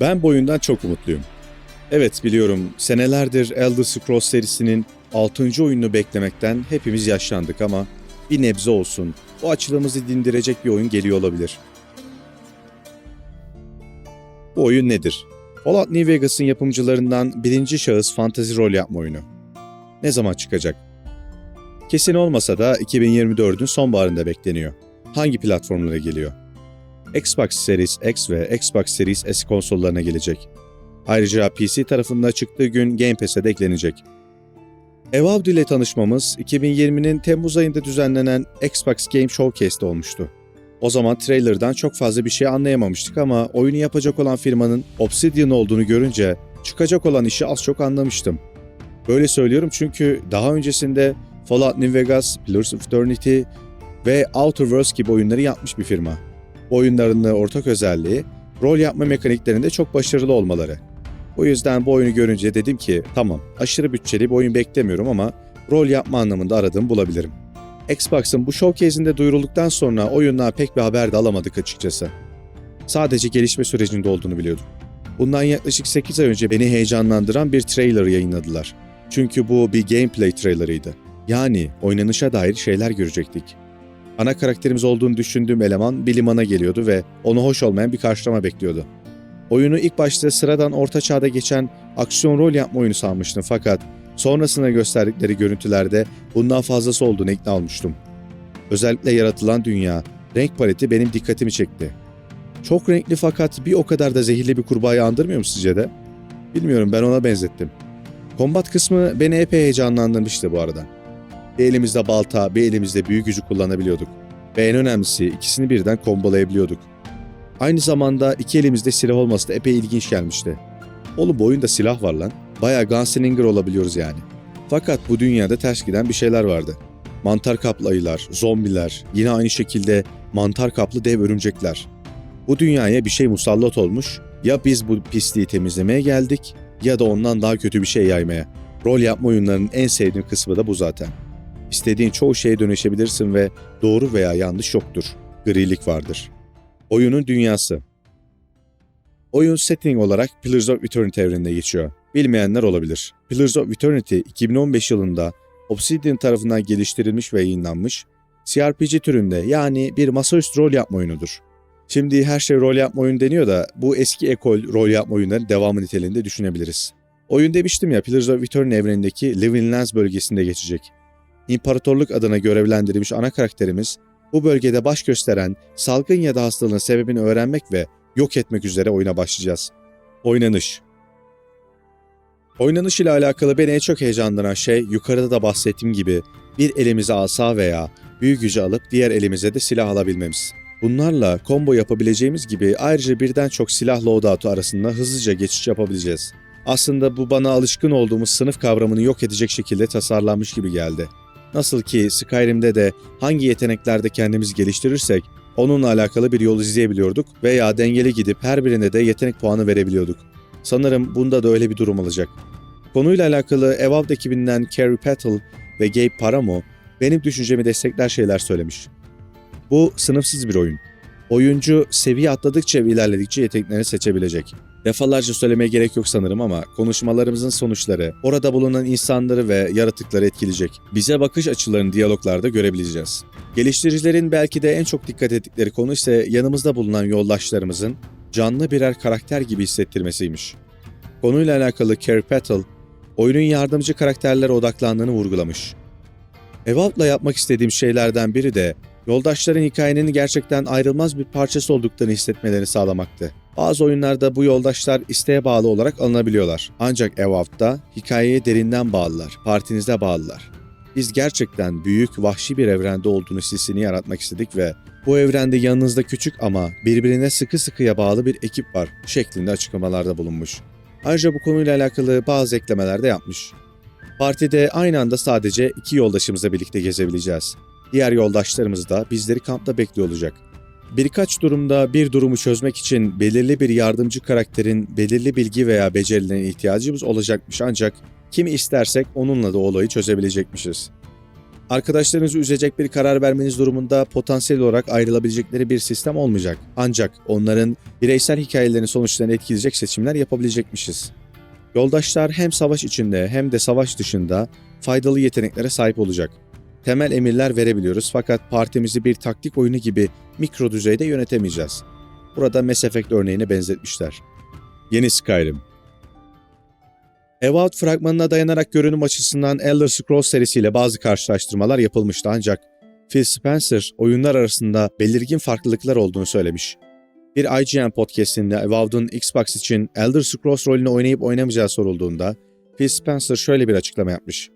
Ben bu oyundan çok umutluyum. Evet biliyorum senelerdir Elder Scrolls serisinin 6. oyununu beklemekten hepimiz yaşlandık ama bir nebze olsun o açılımızı dindirecek bir oyun geliyor olabilir. Bu oyun nedir? Fallout New Vegas'ın yapımcılarından birinci şahıs fantazi rol yapma oyunu. Ne zaman çıkacak? Kesin olmasa da 2024'ün sonbaharında bekleniyor. Hangi platformlara geliyor? Xbox Series X ve Xbox Series S konsollarına gelecek. Ayrıca PC tarafında çıktığı gün Game Pass'e de eklenecek. Evalve ile tanışmamız 2020'nin Temmuz ayında düzenlenen Xbox Game Showcase'de olmuştu. O zaman trailer'dan çok fazla bir şey anlayamamıştık ama oyunu yapacak olan firmanın Obsidian olduğunu görünce çıkacak olan işi az çok anlamıştım. Böyle söylüyorum çünkü daha öncesinde Fallout New Vegas, Pillars of Eternity ve Outer Worlds gibi oyunları yapmış bir firma. Bu ortak özelliği rol yapma mekaniklerinde çok başarılı olmaları. O yüzden bu oyunu görünce dedim ki tamam aşırı bütçeli bir oyun beklemiyorum ama rol yapma anlamında aradığımı bulabilirim. Xbox'ın bu showcase'inde duyurulduktan sonra oyundan pek bir haber de alamadık açıkçası. Sadece gelişme sürecinde olduğunu biliyordum. Bundan yaklaşık 8 ay önce beni heyecanlandıran bir trailer yayınladılar. Çünkü bu bir gameplay trailerıydı. Yani oynanışa dair şeyler görecektik. Ana karakterimiz olduğunu düşündüğüm eleman bir limana geliyordu ve onu hoş olmayan bir karşılama bekliyordu. Oyunu ilk başta sıradan orta çağda geçen aksiyon rol yapma oyunu sanmıştım fakat sonrasında gösterdikleri görüntülerde bundan fazlası olduğunu ikna olmuştum. Özellikle yaratılan dünya, renk paleti benim dikkatimi çekti. Çok renkli fakat bir o kadar da zehirli bir kurbağayı andırmıyor mu sizce de? Bilmiyorum ben ona benzettim. Kombat kısmı beni epey heyecanlandırmıştı bu arada. Bir elimizde balta, bir elimizde büyü gücü kullanabiliyorduk. Ve en önemlisi ikisini birden kombolayabiliyorduk. Aynı zamanda iki elimizde silah olması da epey ilginç gelmişti. Oğlum bu oyunda silah var lan. Bayağı Gunslinger olabiliyoruz yani. Fakat bu dünyada ters giden bir şeyler vardı. Mantar kaplı ayılar, zombiler, yine aynı şekilde mantar kaplı dev örümcekler. Bu dünyaya bir şey musallat olmuş, ya biz bu pisliği temizlemeye geldik ya da ondan daha kötü bir şey yaymaya. Rol yapma oyunlarının en sevdiğim kısmı da bu zaten. İstediğin çoğu şeye dönüşebilirsin ve doğru veya yanlış yoktur. Grilik vardır. Oyunun dünyası Oyun setting olarak Pillars of Eternity evreninde geçiyor. Bilmeyenler olabilir. Pillars of Eternity 2015 yılında Obsidian tarafından geliştirilmiş ve yayınlanmış CRPG türünde yani bir masaüstü rol yapma oyunudur. Şimdi her şey rol yapma oyunu deniyor da bu eski ekol rol yapma oyunların devamı niteliğinde düşünebiliriz. Oyun demiştim ya Pillars of Eternity evrenindeki Living Lands bölgesinde geçecek. İmparatorluk adına görevlendirilmiş ana karakterimiz bu bölgede baş gösteren salgın ya da hastalığın sebebini öğrenmek ve yok etmek üzere oyuna başlayacağız. Oynanış Oynanış ile alakalı beni en çok heyecanlandıran şey yukarıda da bahsettiğim gibi bir elimize asa veya büyü gücü alıp diğer elimize de silah alabilmemiz. Bunlarla combo yapabileceğimiz gibi ayrıca birden çok silah loadout'u arasında hızlıca geçiş yapabileceğiz. Aslında bu bana alışkın olduğumuz sınıf kavramını yok edecek şekilde tasarlanmış gibi geldi. Nasıl ki Skyrim'de de hangi yeteneklerde kendimizi geliştirirsek onunla alakalı bir yol izleyebiliyorduk veya dengeli gidip her birine de yetenek puanı verebiliyorduk. Sanırım bunda da öyle bir durum olacak. Konuyla alakalı Evalve ekibinden Carrie Petal ve Gabe Paramo benim düşüncemi destekler şeyler söylemiş. Bu sınıfsız bir oyun. Oyuncu seviye atladıkça ve ilerledikçe yeteneklerini seçebilecek. Defalarca söylemeye gerek yok sanırım ama konuşmalarımızın sonuçları orada bulunan insanları ve yaratıkları etkileyecek. Bize bakış açılarını diyaloglarda görebileceğiz. Geliştiricilerin belki de en çok dikkat ettikleri konu ise yanımızda bulunan yoldaşlarımızın canlı birer karakter gibi hissettirmesiymiş. Konuyla alakalı Carrie Petal, oyunun yardımcı karakterlere odaklandığını vurgulamış. Evalve'la yapmak istediğim şeylerden biri de yoldaşların hikayenin gerçekten ayrılmaz bir parçası olduklarını hissetmelerini sağlamaktı. Bazı oyunlarda bu yoldaşlar isteğe bağlı olarak alınabiliyorlar. Ancak Evalve'da hikayeye derinden bağlılar, partinize bağlılar. Biz gerçekten büyük, vahşi bir evrende olduğunu hissini yaratmak istedik ve bu evrende yanınızda küçük ama birbirine sıkı sıkıya bağlı bir ekip var şeklinde açıklamalarda bulunmuş. Ayrıca bu konuyla alakalı bazı eklemeler de yapmış. Partide aynı anda sadece iki yoldaşımızla birlikte gezebileceğiz. Diğer yoldaşlarımız da bizleri kampta bekliyor olacak. Birkaç durumda bir durumu çözmek için belirli bir yardımcı karakterin belirli bilgi veya becerilerine ihtiyacımız olacakmış ancak kimi istersek onunla da olayı çözebilecekmişiz. Arkadaşlarınızı üzecek bir karar vermeniz durumunda potansiyel olarak ayrılabilecekleri bir sistem olmayacak. Ancak onların bireysel hikayelerinin sonuçlarını etkileyecek seçimler yapabilecekmişiz. Yoldaşlar hem savaş içinde hem de savaş dışında faydalı yeteneklere sahip olacak. Temel emirler verebiliyoruz fakat partimizi bir taktik oyunu gibi mikro düzeyde yönetemeyeceğiz. Burada Mass Effect örneğine benzetmişler. Yeni Skyrim Evout fragmanına dayanarak görünüm açısından Elder Scrolls serisiyle bazı karşılaştırmalar yapılmıştı ancak Phil Spencer oyunlar arasında belirgin farklılıklar olduğunu söylemiş. Bir IGN podcastinde Avowed'un Xbox için Elder Scrolls rolünü oynayıp oynamayacağı sorulduğunda Phil Spencer şöyle bir açıklama yapmış.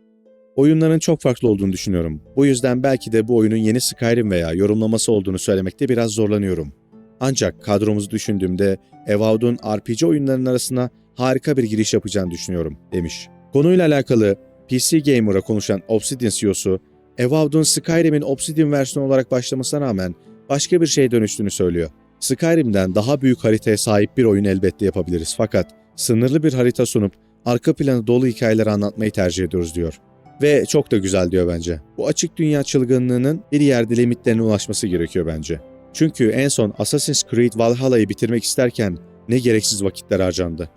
Oyunların çok farklı olduğunu düşünüyorum. Bu yüzden belki de bu oyunun yeni Skyrim veya yorumlaması olduğunu söylemekte biraz zorlanıyorum. Ancak kadromuzu düşündüğümde Avowed'un RPG oyunlarının arasına harika bir giriş yapacağını düşünüyorum, demiş. Konuyla alakalı PC Gamer'a konuşan Obsidian CEO'su, Avowed'un Skyrim'in Obsidian versiyonu olarak başlamasına rağmen başka bir şeye dönüştüğünü söylüyor. Skyrim'den daha büyük haritaya sahip bir oyun elbette yapabiliriz fakat sınırlı bir harita sunup arka planı dolu hikayeler anlatmayı tercih ediyoruz diyor. Ve çok da güzel diyor bence. Bu açık dünya çılgınlığının bir yerde limitlerine ulaşması gerekiyor bence. Çünkü en son Assassin's Creed Valhalla'yı bitirmek isterken ne gereksiz vakitler harcandı.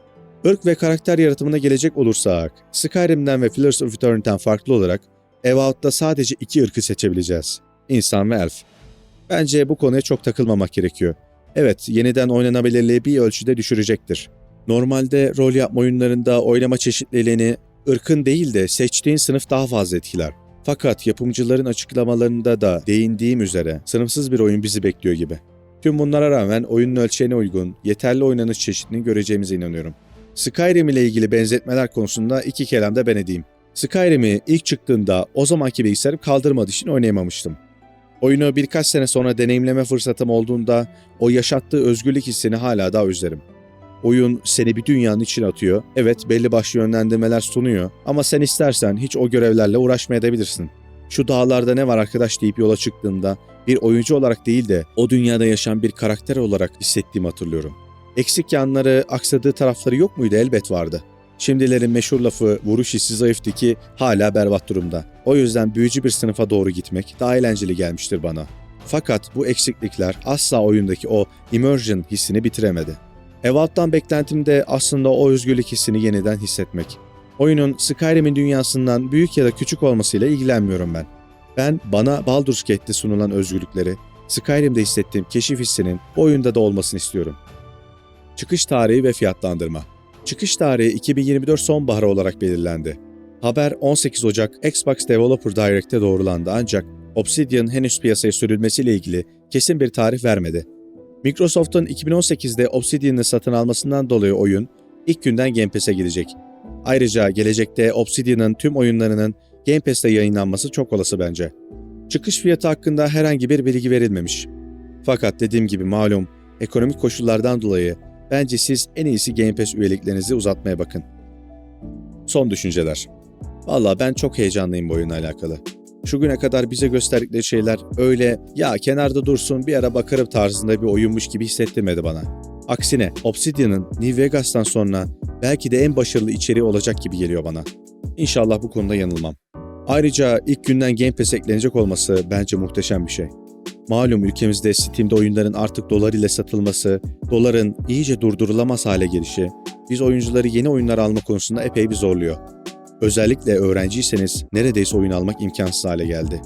Irk ve karakter yaratımına gelecek olursak, Skyrim'den ve Pillars of Eternity'den farklı olarak Evout'ta sadece iki ırkı seçebileceğiz. İnsan ve elf. Bence bu konuya çok takılmamak gerekiyor. Evet, yeniden oynanabilirliği bir ölçüde düşürecektir. Normalde rol yapma oyunlarında oynama çeşitliliğini ırkın değil de seçtiğin sınıf daha fazla etkiler. Fakat yapımcıların açıklamalarında da değindiğim üzere sınıfsız bir oyun bizi bekliyor gibi. Tüm bunlara rağmen oyunun ölçeğine uygun, yeterli oynanış çeşidini göreceğimize inanıyorum. Skyrim ile ilgili benzetmeler konusunda iki kelam da ben edeyim. Skyrim'i ilk çıktığında o zamanki bilgisayarım kaldırmadığı için oynayamamıştım. Oyunu birkaç sene sonra deneyimleme fırsatım olduğunda o yaşattığı özgürlük hissini hala daha özlerim. Oyun seni bir dünyanın içine atıyor. Evet belli başlı yönlendirmeler sunuyor ama sen istersen hiç o görevlerle uğraşmayabilirsin. Şu dağlarda ne var arkadaş deyip yola çıktığında bir oyuncu olarak değil de o dünyada yaşayan bir karakter olarak hissettiğimi hatırlıyorum. Eksik yanları, aksadığı tarafları yok muydu? Elbet vardı. Şimdilerin meşhur lafı vuruş hissi zayıftı ki hala berbat durumda. O yüzden büyücü bir sınıfa doğru gitmek daha eğlenceli gelmiştir bana. Fakat bu eksiklikler asla oyundaki o immersion hissini bitiremedi. Evalt'tan beklentim de aslında o özgürlük hissini yeniden hissetmek. Oyunun Skyrim'in dünyasından büyük ya da küçük olmasıyla ilgilenmiyorum ben. Ben bana Baldur's Gate'de sunulan özgürlükleri, Skyrim'de hissettiğim keşif hissinin oyunda da olmasını istiyorum. Çıkış tarihi ve fiyatlandırma. Çıkış tarihi 2024 sonbaharı olarak belirlendi. Haber 18 Ocak Xbox Developer Direct'te doğrulandı ancak Obsidian henüz piyasaya sürülmesiyle ilgili kesin bir tarih vermedi. Microsoft'un 2018'de Obsidian'ı satın almasından dolayı oyun ilk günden Game Pass'e gidecek. Ayrıca gelecekte Obsidian'ın tüm oyunlarının Game Pass'te yayınlanması çok olası bence. Çıkış fiyatı hakkında herhangi bir bilgi verilmemiş. Fakat dediğim gibi malum ekonomik koşullardan dolayı bence siz en iyisi Game Pass üyeliklerinizi uzatmaya bakın. Son düşünceler. Valla ben çok heyecanlıyım bu oyunla alakalı. Şu güne kadar bize gösterdikleri şeyler öyle ya kenarda dursun bir ara bakarım tarzında bir oyunmuş gibi hissettirmedi bana. Aksine Obsidian'ın New Vegas'tan sonra belki de en başarılı içeriği olacak gibi geliyor bana. İnşallah bu konuda yanılmam. Ayrıca ilk günden Game Pass eklenecek olması bence muhteşem bir şey. Malum ülkemizde Steam'de oyunların artık dolar ile satılması, doların iyice durdurulamaz hale gelişi, biz oyuncuları yeni oyunlar alma konusunda epey bir zorluyor. Özellikle öğrenciyseniz neredeyse oyun almak imkansız hale geldi.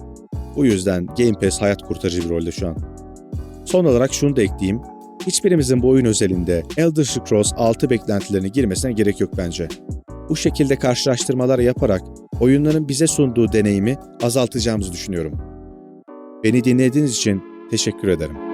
Bu yüzden Game Pass hayat kurtarıcı bir rolde şu an. Son olarak şunu da ekleyeyim. Hiçbirimizin bu oyun özelinde Elder Scrolls 6 beklentilerine girmesine gerek yok bence. Bu şekilde karşılaştırmalar yaparak oyunların bize sunduğu deneyimi azaltacağımızı düşünüyorum. Beni dinlediğiniz için teşekkür ederim.